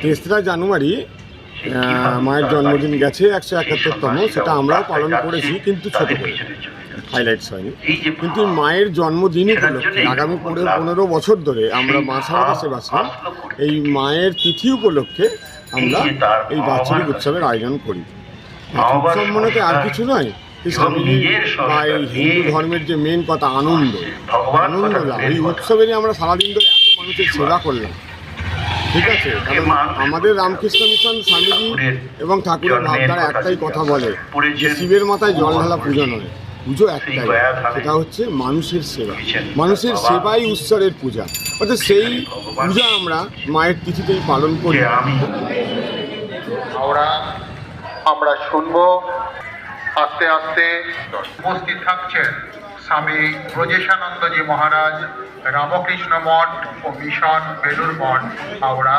তেসরা জানুয়ারি মায়ের জন্মদিন গেছে একশো একাত্তরতম, সেটা আমরাও পালন করেছি, কিন্তু ছোট করে। হাইলাইটস হয়নি। কিন্তু মায়ের জন্মদিন উপলক্ষে আগামী পনেরো পনেরো বছর ধরে আমরা মা সারদা সেবাশ্রম এই মায়ের তিথি উপলক্ষে আমরা এই বাৎসরিক উৎসবের আয়োজন করি। উৎসব মনে আর কিছু নয় বা এই হিন্দু ধর্মের যে মেন কথা, আনন্দ। আনন্দ লাভ এই উৎসবেরই আমরা সারাদিন ধরে মানুষের সেবা করলাম ঠিক আছে কারণ আমাদের রামকৃষ্ণ মিশন স্বামীজি এবং ঠাকুরের ভাবধারা একটাই কথা বলে যে শিবের মাথায় জল ঢালা পুজো নয় পুজো একটাই। সেটা হচ্ছে মানুষের সেবা। মানুষের সেবাই ঈশ্বরের পূজা। অর্থাৎ সেই পূজা আমরা মায়ের তিথিতেই পালন করি। আমরা আমরা শুনব আস্তে আস্তে উপস্থিত থাকছেন। স্বামী ব্রজেশানন্দজি মহারাজ, রামকৃষ্ণ মঠ ও মিশন বেলুর মঠ, হাওড়া।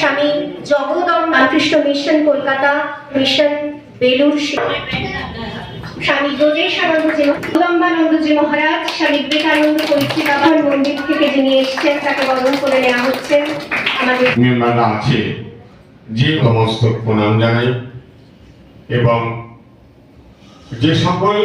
স্বামী জগদম রামকৃষ্ণ মিশন, কলকাতা, মিশন বেলুর স্বামী ব্রজেশানন্দজি জগদম্বানন্দজি মহারাজ স্বামী বিবেকানন্দ আবার মন্দির থেকে যিনি এসছেন, তাকে বরণ করে নেওয়া হচ্ছে। আমাদের মেম্বাররা আছে। যে সমস্ত প্রণাম জানাই এবং যে সকল